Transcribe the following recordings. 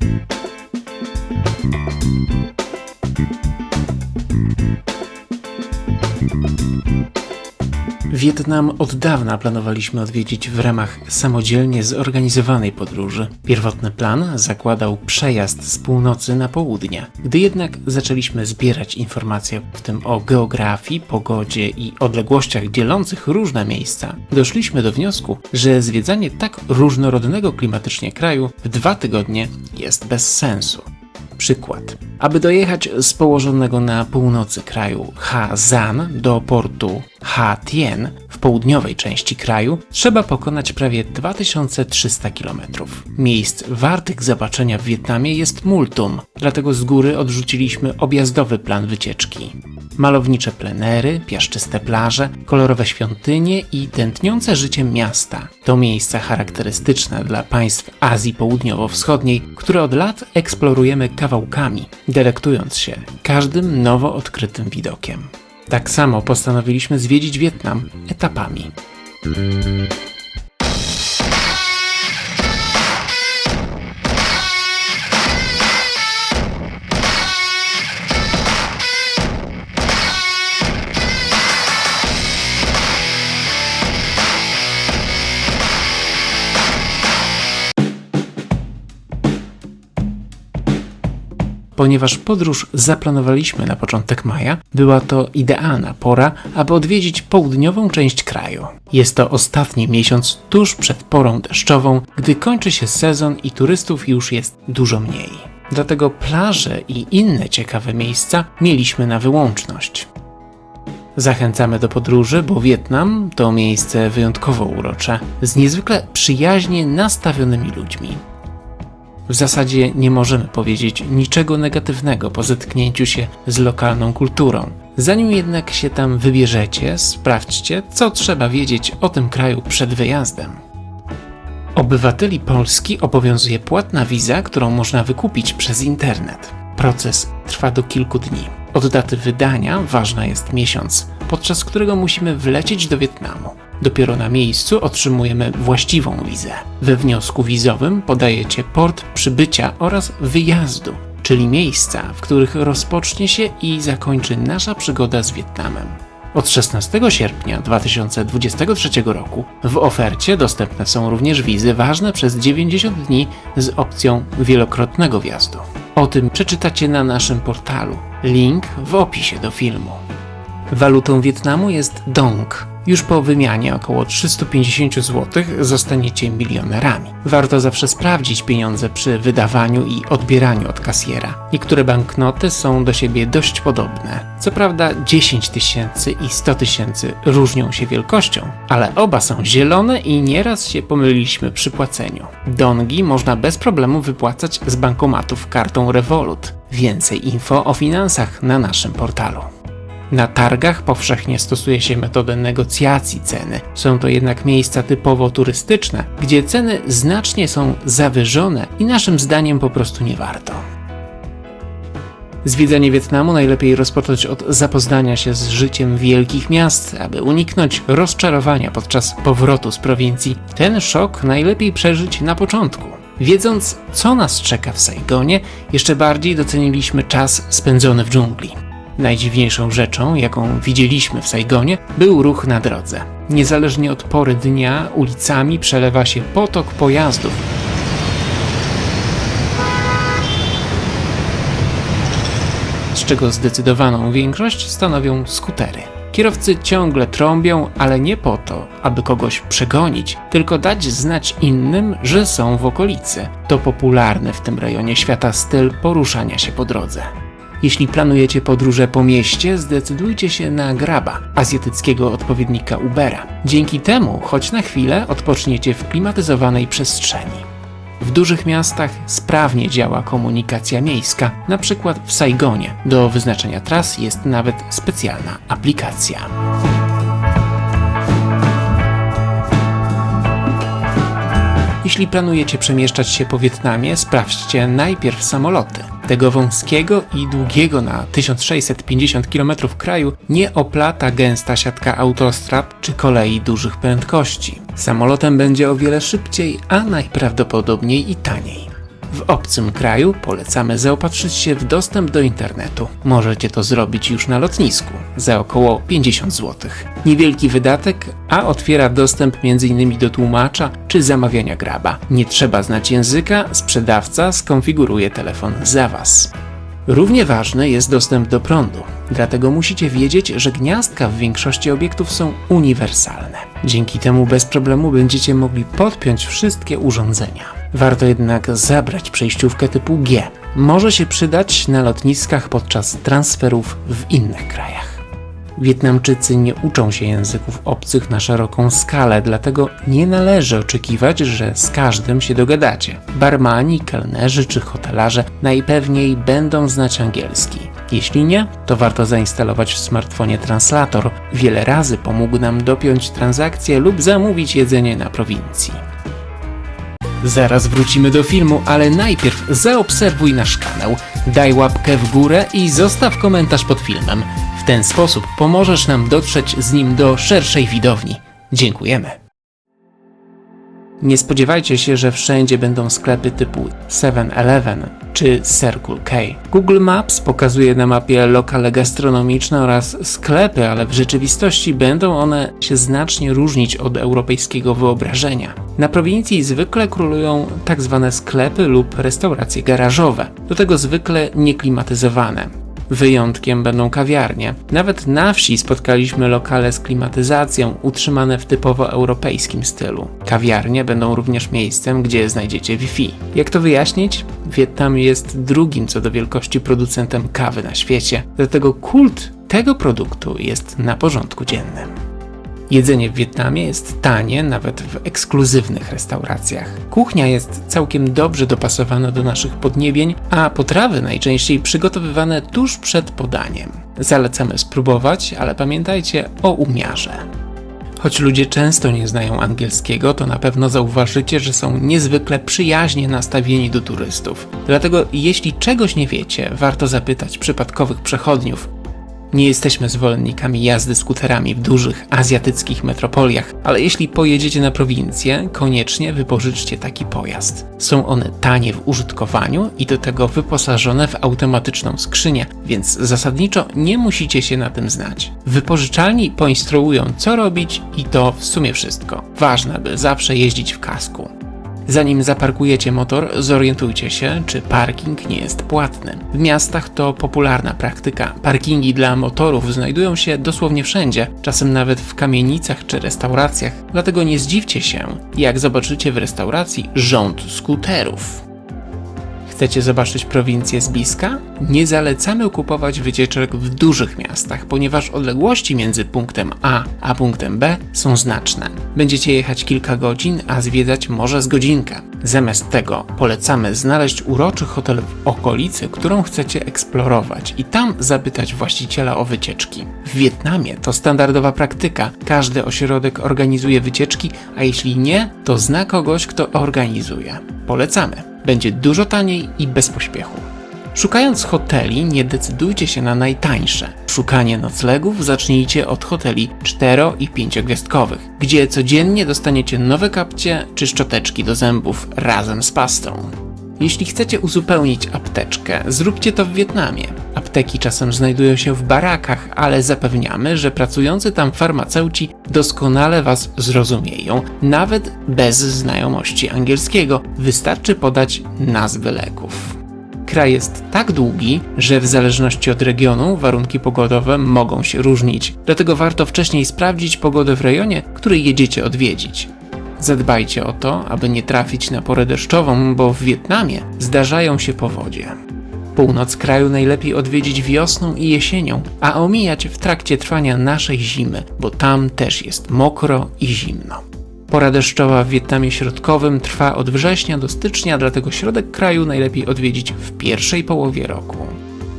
Bye. Wietnam od dawna planowaliśmy odwiedzić w ramach samodzielnie zorganizowanej podróży. Pierwotny plan zakładał przejazd z północy na południe. Gdy jednak zaczęliśmy zbierać informacje, w tym o geografii, pogodzie i odległościach dzielących różne miejsca, doszliśmy do wniosku, że zwiedzanie tak różnorodnego klimatycznie kraju w dwa tygodnie jest bez sensu. Przykład. Aby dojechać z położonego na północy kraju Ha-Zan do portu Ha-Tien w południowej części kraju, trzeba pokonać prawie 2300 km. Miejsc wartych zobaczenia w Wietnamie jest multum, dlatego z góry odrzuciliśmy objazdowy plan wycieczki. Malownicze plenery, piaszczyste plaże, kolorowe świątynie i tętniące życiem miasta to miejsca charakterystyczne dla państw Azji Południowo-Wschodniej, które od lat eksplorujemy kawałkami, delektując się każdym nowo odkrytym widokiem. Tak samo postanowiliśmy zwiedzić Wietnam etapami. Ponieważ podróż zaplanowaliśmy na początek maja, była to idealna pora, aby odwiedzić południową część kraju. Jest to ostatni miesiąc tuż przed porą deszczową, gdy kończy się sezon i turystów już jest dużo mniej. Dlatego plaże i inne ciekawe miejsca mieliśmy na wyłączność. Zachęcamy do podróży, bo Wietnam to miejsce wyjątkowo urocze, z niezwykle przyjaźnie nastawionymi ludźmi. W zasadzie nie możemy powiedzieć niczego negatywnego po zetknięciu się z lokalną kulturą. Zanim jednak się tam wybierzecie, sprawdźcie, co trzeba wiedzieć o tym kraju przed wyjazdem. Obywateli Polski obowiązuje płatna wiza, którą można wykupić przez internet. Proces trwa do kilku dni. Od daty wydania ważna jest miesiąc, podczas którego musimy wlecieć do Wietnamu. Dopiero na miejscu otrzymujemy właściwą wizę. We wniosku wizowym podajecie port przybycia oraz wyjazdu, czyli miejsca, w których rozpocznie się i zakończy nasza przygoda z Wietnamem. Od 16 sierpnia 2023 roku w ofercie dostępne są również wizy ważne przez 90 dni z opcją wielokrotnego wjazdu. O tym przeczytacie na naszym portalu. Link w opisie do filmu. Walutą Wietnamu jest dong. Już po wymianie około 350 zł zostaniecie milionerami. Warto zawsze sprawdzić pieniądze przy wydawaniu i odbieraniu od kasjera. Niektóre banknoty są do siebie dość podobne. Co prawda 10 tysięcy i 100 tysięcy różnią się wielkością, ale oba są zielone i nieraz się pomyliliśmy przy płaceniu. Dongi można bez problemu wypłacać z bankomatów kartą Revolut. Więcej info o finansach na naszym portalu. Na targach powszechnie stosuje się metodę negocjacji ceny. Są to jednak miejsca typowo turystyczne, gdzie ceny znacznie są zawyżone i naszym zdaniem po prostu nie warto. Zwiedzanie Wietnamu najlepiej rozpocząć od zapoznania się z życiem wielkich miast, aby uniknąć rozczarowania podczas powrotu z prowincji. Ten szok najlepiej przeżyć na początku. Wiedząc, co nas czeka w Saigonie, jeszcze bardziej doceniliśmy czas spędzony w dżungli. Najdziwniejszą rzeczą, jaką widzieliśmy w Saigonie, był ruch na drodze. Niezależnie od pory dnia, ulicami przelewa się potok pojazdów. Z czego zdecydowaną większość stanowią skutery. Kierowcy ciągle trąbią, ale nie po to, aby kogoś przegonić, tylko dać znać innym, że są w okolicy. To popularny w tym rejonie świata styl poruszania się po drodze. Jeśli planujecie podróże po mieście, zdecydujcie się na Graba, azjatyckiego odpowiednika Ubera. Dzięki temu, choć na chwilę, odpoczniecie w klimatyzowanej przestrzeni. W dużych miastach sprawnie działa komunikacja miejska, na przykład w Saigonie. Do wyznaczenia tras jest nawet specjalna aplikacja. Jeśli planujecie przemieszczać się po Wietnamie, sprawdźcie najpierw samoloty. Tego wąskiego i długiego na 1650 km kraju nie oplata gęsta siatka autostrad czy kolei dużych prędkości. Samolotem będzie o wiele szybciej, a najprawdopodobniej i taniej. W obcym kraju polecamy zaopatrzyć się w dostęp do internetu. Możecie to zrobić już na lotnisku za około 50 zł. Niewielki wydatek, a otwiera dostęp m.in. do tłumacza czy zamawiania graba. Nie trzeba znać języka, sprzedawca skonfiguruje telefon za Was. Równie ważny jest dostęp do prądu, dlatego musicie wiedzieć, że gniazdka w większości obiektów są uniwersalne. Dzięki temu bez problemu będziecie mogli podpiąć wszystkie urządzenia. Warto jednak zabrać przejściówkę typu G. Może się przydać na lotniskach podczas transferów w innych krajach. Wietnamczycy nie uczą się języków obcych na szeroką skalę, dlatego nie należy oczekiwać, że z każdym się dogadacie. Barmani, kelnerzy czy hotelarze najpewniej będą znać angielski. Jeśli nie, to warto zainstalować w smartfonie translator. Wiele razy pomógł nam dopiąć transakcję lub zamówić jedzenie na prowincji. Zaraz wrócimy do filmu, ale najpierw zaobserwuj nasz kanał, daj łapkę w górę i zostaw komentarz pod filmem. W ten sposób pomożesz nam dotrzeć z nim do szerszej widowni. Dziękujemy. Nie spodziewajcie się, że wszędzie będą sklepy typu 7-Eleven czy Circle K. Google Maps pokazuje na mapie lokale gastronomiczne oraz sklepy, ale w rzeczywistości będą one się znacznie różnić od europejskiego wyobrażenia. Na prowincji zwykle królują tak zwane sklepy lub restauracje garażowe, do tego zwykle nieklimatyzowane. Wyjątkiem będą kawiarnie. Nawet na wsi spotkaliśmy lokale z klimatyzacją, utrzymane w typowo europejskim stylu. Kawiarnie będą również miejscem, gdzie znajdziecie Wi-Fi. Jak to wyjaśnić? Wietnam jest drugim co do wielkości producentem kawy na świecie, dlatego kult tego produktu jest na porządku dziennym. Jedzenie w Wietnamie jest tanie, nawet w ekskluzywnych restauracjach. Kuchnia jest całkiem dobrze dopasowana do naszych podniebień, a potrawy najczęściej przygotowywane tuż przed podaniem. Zalecamy spróbować, ale pamiętajcie o umiarze. Choć ludzie często nie znają angielskiego, to na pewno zauważycie, że są niezwykle przyjaźnie nastawieni do turystów. Dlatego jeśli czegoś nie wiecie, warto zapytać przypadkowych przechodniów, nie jesteśmy zwolennikami jazdy skuterami w dużych azjatyckich metropoliach, ale jeśli pojedziecie na prowincję, koniecznie wypożyczcie taki pojazd. Są one tanie w użytkowaniu i do tego wyposażone w automatyczną skrzynię, więc zasadniczo nie musicie się na tym znać. Wypożyczalni poinstruują co robić i to w sumie wszystko. Ważne, by zawsze jeździć w kasku. Zanim zaparkujecie motor, zorientujcie się, czy parking nie jest płatny. W miastach to popularna praktyka. Parkingi dla motorów znajdują się dosłownie wszędzie, czasem nawet w kamienicach czy restauracjach, dlatego nie zdziwcie się, jak zobaczycie w restauracji rząd skuterów. Chcecie zobaczyć prowincję z bliska? Nie zalecamy kupować wycieczek w dużych miastach, ponieważ odległości między punktem A a punktem B są znaczne. Będziecie jechać kilka godzin, a zwiedzać może z godzinkę. Zamiast tego polecamy znaleźć uroczy hotel w okolicy, którą chcecie eksplorować i tam zapytać właściciela o wycieczki. W Wietnamie to standardowa praktyka. Każdy ośrodek organizuje wycieczki, a jeśli nie, to zna kogoś, kto organizuje. Polecamy będzie dużo taniej i bez pośpiechu. Szukając hoteli, nie decydujcie się na najtańsze. Szukanie noclegów zacznijcie od hoteli 4 i 5 gwiazdkowych, gdzie codziennie dostaniecie nowe kapcie czy szczoteczki do zębów razem z pastą. Jeśli chcecie uzupełnić apteczkę, zróbcie to w Wietnamie. Apteki czasem znajdują się w barakach, ale zapewniamy, że pracujący tam farmaceuci doskonale Was zrozumieją, nawet bez znajomości angielskiego. Wystarczy podać nazwy leków. Kraj jest tak długi, że w zależności od regionu warunki pogodowe mogą się różnić, dlatego warto wcześniej sprawdzić pogodę w rejonie, który jedziecie odwiedzić. Zadbajcie o to, aby nie trafić na porę deszczową, bo w Wietnamie zdarzają się powodzie. Północ kraju najlepiej odwiedzić wiosną i jesienią, a omijać w trakcie trwania naszej zimy, bo tam też jest mokro i zimno. Pora deszczowa w Wietnamie Środkowym trwa od września do stycznia, dlatego środek kraju najlepiej odwiedzić w pierwszej połowie roku.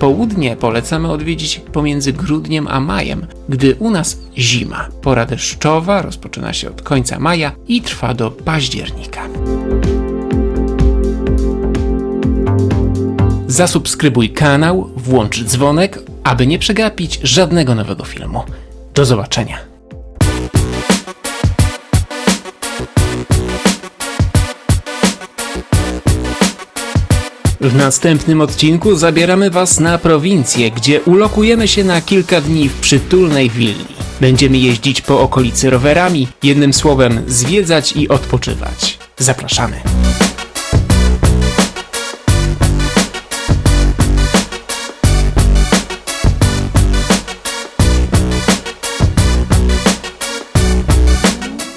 Południe polecamy odwiedzić pomiędzy grudniem a majem, gdy u nas zima. Pora deszczowa rozpoczyna się od końca maja i trwa do października. Zasubskrybuj kanał, włącz dzwonek, aby nie przegapić żadnego nowego filmu. Do zobaczenia. W następnym odcinku zabieramy Was na prowincję, gdzie ulokujemy się na kilka dni w przytulnej willi. Będziemy jeździć po okolicy rowerami, jednym słowem zwiedzać i odpoczywać. Zapraszamy.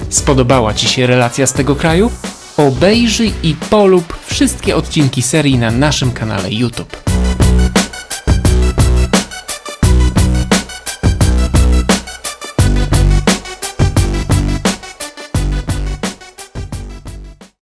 Spodobała Ci się relacja z tego kraju? Obejrzyj i polub wszystkie odcinki serii na naszym kanale YouTube.